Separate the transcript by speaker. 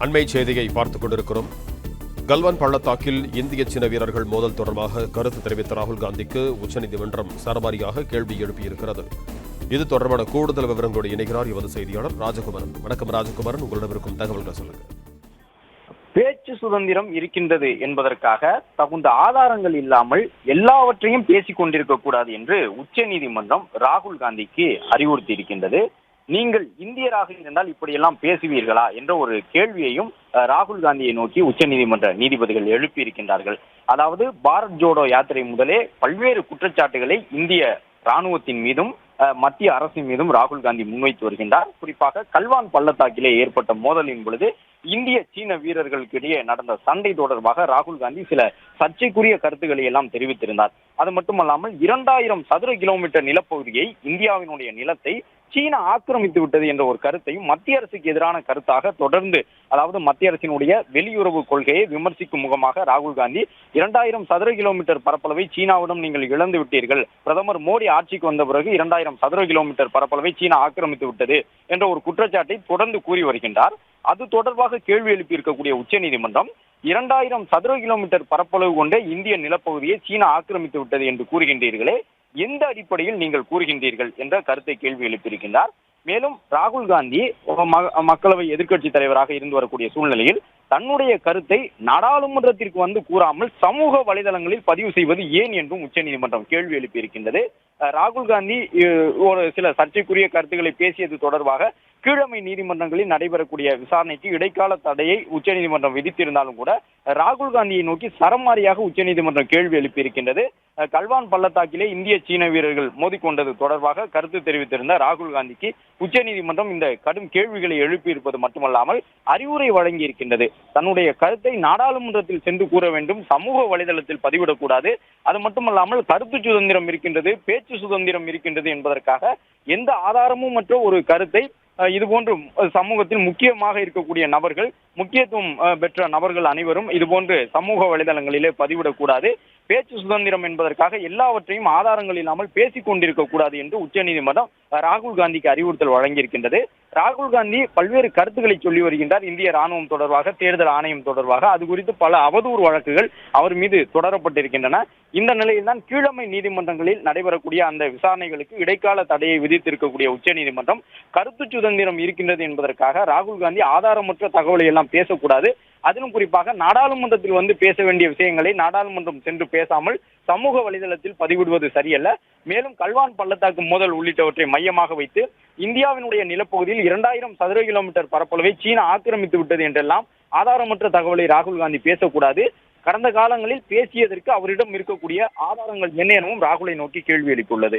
Speaker 1: அண்மை செய்தியை பார்த்துக் கொண்டிருக்கிறோம். கல்வான் பள்ளத்தாக்கில் இந்திய சின்ன வீரர்கள் மோதல் தொடர்பாக கருத்து தெரிவித்த ராகுல் காந்திக்கு உச்சநீதிமன்றம் சரமாரியாக கேள்வி எழுப்பியிருக்கிறது. இது தொடர்பான கூடுதல் விவரங்களோடு இணைகிறார் எமது செய்தியாளர் ராஜகுமாரன். வணக்கம் ராஜகுமாரன். உங்களிடம் இருக்கும் தகவல்களை சொல்லுங்க.
Speaker 2: பேச்சு சுதந்திரம் இருக்கின்றது என்பதற்காக தகுந்த ஆதாரங்கள் இல்லாமல் எல்லாவற்றையும் பேசிக் கொண்டிருக்க கூடாது என்று உச்சநீதிமன்றம் ராகுல் காந்திக்கு அறிவுறுத்தி இருக்கின்றது நீங்கள் இந்தியராக இருந்தால் இப்படியெல்லாம் பேசுவீர்களா என்ற ஒரு கேள்வியையும் ராகுல் காந்தியை நோக்கி உச்சநீதிமன்ற நீதிபதிகள் எழுப்பியிருக்கின்றார்கள். அதாவது பாரத் ஜோடோ யாத்திரை முதலே பல்வேறு குற்றச்சாட்டுகளை இந்திய ராணுவத்தின் மீதும் மத்திய அரசின் மீதும் ராகுல் காந்தி முன்வைத்து வருகின்றார். குறிப்பாக கல்வான் பள்ளத்தாக்கிலே ஏற்பட்ட மோதலின் பொழுது இந்திய சீன வீரர்களுக்கிடையே நடந்த சண்டை தொடர்பாக ராகுல் காந்தி சில சர்ச்சைக்குரிய கருத்துக்களை எல்லாம் தெரிவித்திருந்தார். அது மட்டுமல்லாமல் இரண்டாயிரம் சதுர கிலோமீட்டர் நிலப்பகுதியை இந்தியாவினுடைய நிலத்தை சீனா ஆக்கிரமித்து விட்டது என்ற ஒரு கருத்தையும் மத்திய அரசுக்கு எதிரான கருத்தாக தொடர்ந்து அதாவது மத்திய அரசினுடைய வெளியுறவு கொள்கையை விமர்சிக்கும் முகமாக ராகுல் காந்தி இரண்டாயிரம் சதுர கிலோமீட்டர் பரப்பளவை சீனாவிடம் நீங்கள் இழந்து விட்டீர்கள். பிரதமர் மோடி ஆட்சிக்கு வந்த பிறகு இரண்டாயிரம் சதுர கிலோமீட்டர் பரப்பளவை சீனா ஆக்கிரமித்து விட்டது என்ற ஒரு குற்றச்சாட்டை தொடர்ந்து கூறி வருகின்றார். அது தொடர்பாக கேள்வி எழுப்பி இருக்கக்கூடிய உச்சநீதிமன்றம் இரண்டாயிரம் சதுர கிலோமீட்டர் பரப்பளவு கொண்ட இந்திய நிலப்பகுதியை சீனா ஆக்கிரமித்து விட்டது என்று கூறுகின்றீர்களே எந்த அடிப்படையில் நீங்கள் கூறுகின்றீர்கள் என்ற கருத்தை கேள்வி எழுப்பியிருக்கின்றார். மேலும் ராகுல் காந்தி மக்களவை எதிர்க்கட்சி தலைவராக இருந்து வரக்கூடிய சூழ்நிலையில் தன்னுடைய கருத்தை நாடாளுமன்றத்திற்கு வந்து கூறாமல் சமூக வலைதளங்களில் பதிவு செய்வது ஏன் என்றும் உச்சநீதிமன்றம் கேள்வி எழுப்பியிருக்கின்றது. அஹ் ராகுல் காந்தி ஒரு சில சர்ச்சைக்குரிய கருத்துக்களை பேசியது தொடர்பாக கீழமை நீதிமன்றங்களில் நடைபெறக்கூடிய விசாரணைக்கு இடைக்கால தடையை உச்சநீதிமன்றம் விதித்திருந்தாலும் கூட ராகுல் காந்தியை நோக்கி சரமாரியாக உச்சநீதிமன்றம் கேள்வி எழுப்பியிருக்கின்றது. கல்வான் பள்ளத்தாக்கிலே இந்திய சீன வீரர்கள் மோதிக்கொண்டது தொடர்பாக கருத்து தெரிவித்திருந்த ராகுல் காந்திக்கு உச்சநீதிமன்றம் இந்த கடும் கேள்விகளை எழுப்பியிருப்பது மட்டுமல்லாமல் அறிவுரை வழங்கி இருக்கின்றது தன்னுடைய கருத்தை நாடாளுமன்றத்தில் சென்று கூற வேண்டும் சமூக வலைதளத்தில் பதிவிடக்கூடாது. அது மட்டுமல்லாமல் கருத்து சுதந்திரம் இருக்கின்றது பேச்சு சுதந்திரம் இருக்கின்றது என்பதற்காக எந்த ஆதாரமும் மற்ற ஒரு கருத்தை இதுபோன்று சமூகத்தில் முக்கியமாக இருக்கக்கூடிய நபர்கள் முக்கியத்துவம் பெற்ற நபர்கள் அனைவரும் இதுபோன்று சமூக வலைதளங்களிலே பதிவிடக்கூடாது. பேச்சு சுதந்திரம் என்பதற்காக எல்லாவற்றையும் ஆதாரங்கள் இல்லாமல் பேசிக் கொண்டிருக்க கூடாது என்று உச்சநீதிமன்றம் ராகுல் காந்திக்கு அறிவுறுத்தல் வழங்கியிருக்கின்றது. ராகுல் காந்தி பல்வேறு கருத்துக்களை சொல்லி வருகின்றார் இந்திய ராணுவம் தொடர்பாக தேர்தல் ஆணையம் தொடர்பாக. அது குறித்து பல அவதூறு வழக்குகள் அவர் மீது தொடரப்பட்டிருக்கின்றன. இந்த நிலையில்தான் கீழமை நீதிமன்றங்களில் நடைபெறக்கூடிய அந்த விசாரணைகளுக்கு இடைக்கால தடையை விதித்திருக்கக்கூடிய உச்சநீதிமன்றம் கருத்து சுதந்திரம் இருக்கின்றது என்பதற்காக ராகுல் காந்தி ஆதாரமற்ற தகவலை எல்லாம் பேசக்கூடாது. அதிலும் குறிப்பாக நாடாளுமன்றத்தில் வந்து பேச வேண்டிய விஷயங்களை நாடாளுமன்றம் சென்று பேசாமல் சமூக வலைதளத்தில் பதிவிடுவது சரியல்ல. மேலும் கல்வான் பள்ளத்தாக்கு மோதல் உள்ளிட்டவற்றை மையமாக வைத்து இந்தியாவினுடைய நிலப்பகுதியில் இரண்டாயிரம் சதுர கிலோமீட்டர் பரப்பளவை சீனா ஆக்கிரமித்து விட்டது என்றெல்லாம் ஆதாரமற்ற தகவலை ராகுல் காந்தி பேசக்கூடாது. கடந்த காலங்களில் பேசியதற்கு அவரிடம் இருக்கக்கூடிய ஆதாரங்கள் என்ன எனவும் ராகுலை நோக்கி கேள்வி எழுப்பியுள்ளது.